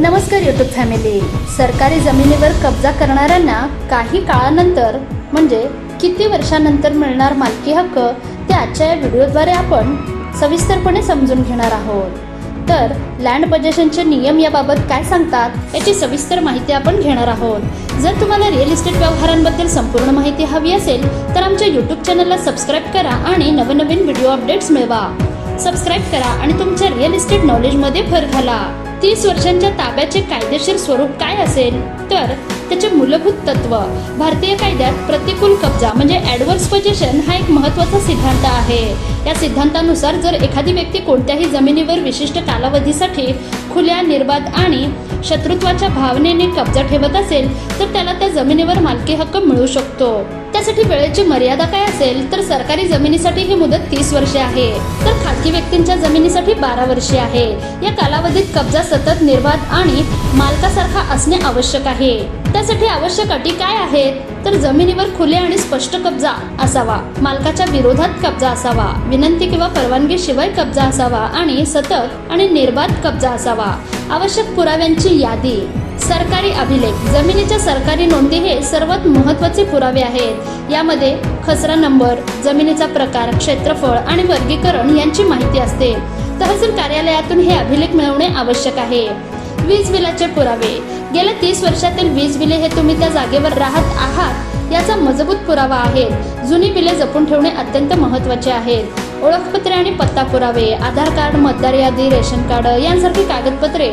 नमस्कार YouTube family सरकारी जमिनीवर कब्जा करणाऱ्यांना काही काळानंतर म्हणजे किती वर्षानंतर मिळणार मालकी हक्क ते आजच्या या व्हिडिओद्वारे आपण सविस्तरपणे समजून घेणार आहोत. तर लँड बजेशनचे नियम याबाबत काय सांगतात याची सविस्तर माहिती आपण घेणार आहोत. जर तुम्हाला रिअल इस्टेट व्यवहारांबद्दल संपूर्ण माहिती हवी असेल तर आमच्या यूट्यूब चॅनलला सबस्क्राईब करा आणि नवनवीन व्हिडिओ अपडेट्स मिळवा. सबस्क्राईब करा आणि तुमच्या रिअल इस्टेट नॉलेजमध्ये भर घाला. तीस वर्षांच्या ताब्याचे कायदेशीर स्वरूप काय असेल? तर त्याचे मूलभूत तत्व भारतीय कायद्यात प्रतिकूल कब्जा म्हणजे ॲडवर्स पोझिशन हा एक महत्त्वाचा सिद्धांत आहे. या सिद्धांतानुसार जर एखादी व्यक्ती कोणत्याही जमिनीवर विशिष्ट कालावधीसाठी खुल्या निर्बाध आणि शत्रुत्वाच्या भावनेने कब्जा ठेवत असेल तर त्याला त्या जमिनीवर मालकी हक्क मिळू शकतो. त्यासाठी वेळेची मर्यादा काय असेल तर सरकारी जमिनीसाठी ही मुदत तीस वर्षे आहे. तर खाजगी व्यक्तींच्या जमिनीसाठी बारा वर्षे आहे. या कालावधीत कब्जा सतत निर्बाध आणि मालकासारखा असणे आवश्यक आहे. त्यासाठी आवश्यक अटी काय आहेत? तर जमिनीवर खुले आणि स्पष्ट कब्जा असावा. मालकाच्या विरोधात कब्जा असावा. विनंती किंवा परवानगी शिवाय कब्जा असावा आणि सतत आणि निर्बाध कब्जा असावा. आवश्यक पुराव्यांची यादी. सरकारी अभिलेख. जमिनीच्या सरकारी नोंदी हे सर्वात महत्त्वाचे पुरावे आहेत. यामध्ये खसरा नंबर जमिनीचा प्रकार क्षेत्रफळ आणि वर्गीकरण यांची माहिती असते. तहसील कार्यालयातून हे अभिलेख मिळवणे आवश्यक आहे. वीज बिलाचे पुरावे. गेल्या तीस वर्षातील वीज बिले हे तुम्ही त्या जागेवर राहत आहात याचा मजबूत पुरावा आहे. जुनी बिले जपून ठेवणे अत्यंत महत्त्वाचे आहेत ओळखपत्रे आणि पत्ता पुरावे आधार कार्ड मतदार यादी रेशन कार्ड यांसारखी कागदपत्रे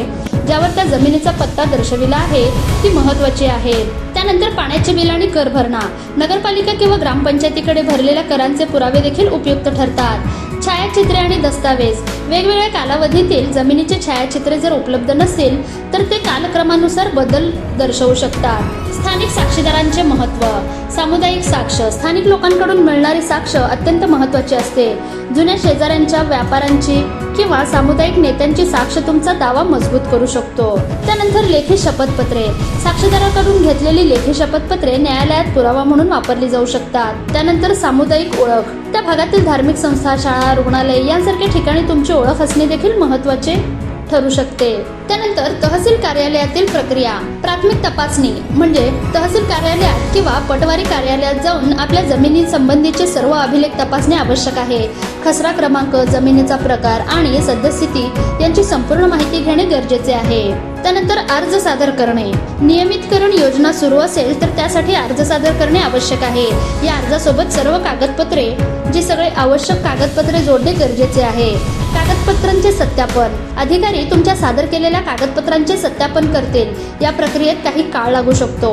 ज्यावर त्या जमिनीचा पत्ता दर्शविला आहे ती महत्वाची आहेत. त्यानंतर पाण्याचे बिल आणि कर भरणा. नगरपालिका किंवा ग्रामपंचायतीकडे भरलेल्या करांचे पुरावे देखील उपयुक्त ठरतात. छायाचित्रे आणि दस्तावेज. वेगवेगळ्या कालावधीतील जमिनीचे छायाचित्रे जर उपलब्ध नसेल तर ते कालक्रमानुसार बदल दर्शवू शकतात. स्थानिक साक्षीदारांचे महत्त्व. सामुदायिक साक्ष. स्थानिक लोकांकडून मिळणारी साक्ष अत्यंत महत्त्वाची असते. जुन्या शेजाऱ्यांच्या व्यापाऱ्यांची किंवा सामुदायिक नेत्यांची साक्ष तुमचा दावा मजबूत करू शकतो. त्यानंतर लेखी शपथपत्रे. साक्षीदाराकडून घेतलेली लेखी शपथपत्रे न्यायालयात पुरावा म्हणून वापरली जाऊ शकतात. त्यानंतर सामुदायिक ओळख. त्या भागातील धार्मिक संस्था शाळा रुग्णालय यांसारख्या ठिकाणी तुमची ओळख असणे देखील महत्त्वाचे ठरू शकते. त्यानंतर तहसील कार्यालयातील प्रक्रिया प्राथमिक तपासणी म्हणजे तहसील कार्यालयात किंवा पटवारी कार्यालयात जाऊन आपल्या जमिनी संबंधीचे सर्व अभिलेख तपासणे आवश्यक आहे. खसरा क्रमांक जमिनीचा प्रकार आणि सद्यस्थिती यांची संपूर्ण माहिती घेणे गरजेचे आहे. त्यानंतर अर्ज सादर करणे. नियमितकरण योजना सुरू असेल तर त्यासाठी अर्ज सादर करणे आवश्यक आहे. या अर्जासोबत सर्व कागदपत्रे जी सगळे आवश्यक कागदपत्रे जोडणे गरजेचे आहे. कागदपत्रांचे सत्यापन. अधिकारी तुमच्या सादर केलेल्या कागदपत्रांचे सत्यापन करतील. या प्रक्रियेत काही काळ लागू शकतो.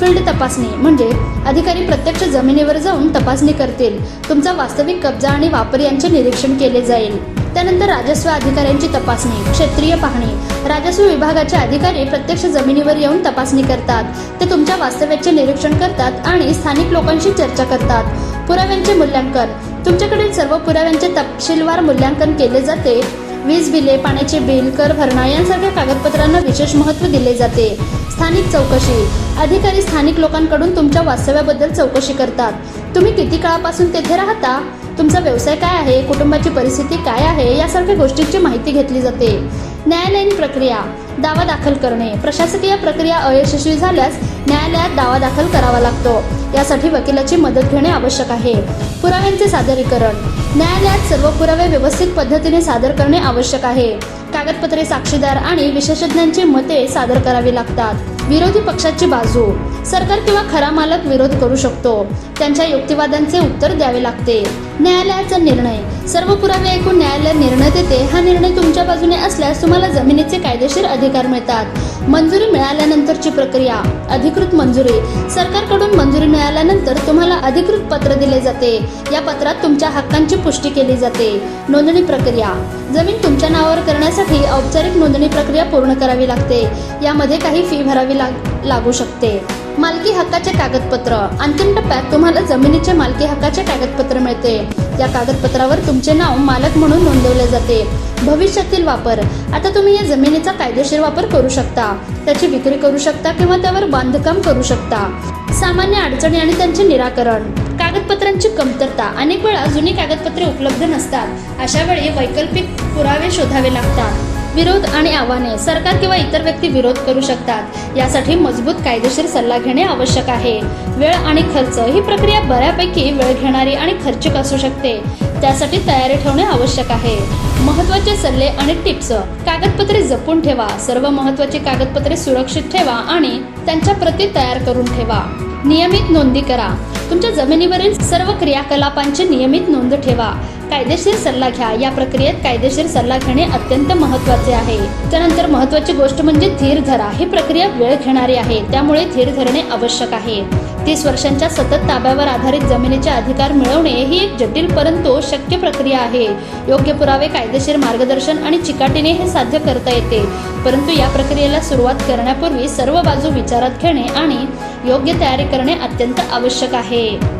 फील्ड तपासणी म्हणजे अधिकारी प्रत्यक्ष जमिनीवर जाऊन तपासणी करतील. तुमचा वास्तविक कब्जा आणि वापर यांचे निरीक्षण केले जाईल. त्यानंतर राजस्व अधिकाऱ्यांची तपासणी क्षेत्रीय पाहणी. राजस्व विभागाचे अधिकारी प्रत्यक्ष जमिनीवर येऊन तपासणी करतात. ते तुमच्या वास्तव्याचे निरीक्षण करतात आणि स्थानिक लोकांशी चर्चा करतात. पुराव्यांचे मूल्यांकन तुमच्याकडील सर्व पुराव्यांचे तपशीलवार मूल्यांकन केले जाते. वीज बिले पाण्याचे बिल कर भरणा यांसारख्या कागदपत्रांना विशेष महत्त्व दिले जाते. स्थानिक चौकशी. अधिकारी स्थानिक लोकांकडून तुमच्या वास्तव्याबद्दल चौकशी करतात. तुम्ही किती काळापासून तेथे राहता? तुमचा व्यवसाय काय आहे? कुटुंबाची परिस्थिती काय आहे? यासारख्या गोष्टींची माहिती घेतली जाते. न्यायालयीन प्रक्रिया दावा दाखल करणे. प्रशासकीय प्रक्रिया अयशस्वी झाल्यास न्यायालयात दावा दाखल करावा लागतो. यासाठी वकिलाची मदत घेणे आवश्यक आहे. पुराव्यांचे सादरीकरण. न्यायालयात सर्व पुरावे व्यवस्थित पद्धतीने सादर करणे आवश्यक आहे. कागदपत्रे साक्षीदार आणि विशेषज्ञांची मते सादर करावी लागतात. विरोधी पक्षाची बाजू. सरकार किंवा खरा मालक विरोध करू शकतो. त्यांच्या युक्तिवादांचे उत्तर द्यावे लागते. न्यायालयाचा निर्णय. सर्व पुरावे ऐकून न्यायालय निर्णय देते. हा निर्णय तुमच्या बाजूने असल्यास तुम्हाला जमिनीचे कायदेशीर अधिकार मिळतात. मंजुरी मिळाल्यानंतरची प्रक्रिया. अधिकृत मंजुरी. सरकारकडून मंजुरी मिळाल्यानंतर तुम्हाला अधिकृत पत्र दिले जाते. या पत्रात तुमच्या हक्कांची पुष्टी केली जाते. नोंदणी प्रक्रिया. जमीन तुमच्या नावावर करण्यासाठी औपचारिक नोंदणी प्रक्रिया पूर्ण करावी लागते. यामध्ये काही फी भरावी लाग लागू शकते. मालकी हक्काचे कागदपत्र. अंतिम टप्प्यात तुम्हाला जमिनीचे मालकी हक्काचे कागदपत्र मिळते. या कागदपत्रावर तुमचे नाव मालक म्हणून नोंदवले जाते. भविष्यातील वापर. आता तुम्ही या जमिनीचा कायदेशीर वापर करू शकता. त्याची विक्री करू शकता किंवा त्यावर बांधकाम करू शकता. सामान्य अडचणी आणि त्यांचे निराकरण. कागदपत्रांची कमतरता. अनेक वेळा जुनी कागदपत्रे उपलब्ध नसतात. अशा वेळी वैकल्पिक पुरावे शोधावे लागतात. विरोध आणि आव्हाने सरकार किंवा इतर व्यक्ती विरोध करू शकतात. यासाठी मजबूत कायदेशीर सल्ला घेणे आवश्यक आहे. वेळ आणि खर्च ही प्रक्रिया बऱ्यापैकी वेळ घेणारी आणि खर्चिक असू शकते. त्यासाठी तयारी ठेवणे आवश्यक आहे. महत्त्वाचे सल्ले आणि टिप्स. कागदपत्रे जपून ठेवा. सर्व महत्त्वाची कागदपत्रे सुरक्षित ठेवा आणि त्यांच्या प्रती तयार करून ठेवा. नियमित नोंदी करा. तुमच्या जमिनीवरील सर्व क्रियाकलापांची नियमित नोंद ठेवा. कायदेशीर सल्ला घ्या. या प्रक्रियेत कायदेशीर सल्ला घेणे अत्यंत महत्त्वाचे आहे. त्यानंतर महत्त्वाची गोष्ट म्हणजे धीर धरा. ही प्रक्रिया वेळ घेणारी आहे. त्यामुळे धीर धरणे आवश्यक आहे. तीस वर्षांच्या सतत ताब्यावर आधारित जमिनीचे अधिकार मिळवणे ही एक जटिल परंतु शक्य प्रक्रिया आहे. योग्य पुरावे कायदेशीर मार्गदर्शन आणि चिकाटीने हे साध्य करता येते. परंतु या प्रक्रियेला सुरुवात करण्यापूर्वी सर्व बाजू विचारात घेणे आणि योग्य तयारी करणे अत्यंत आवश्यक आहे.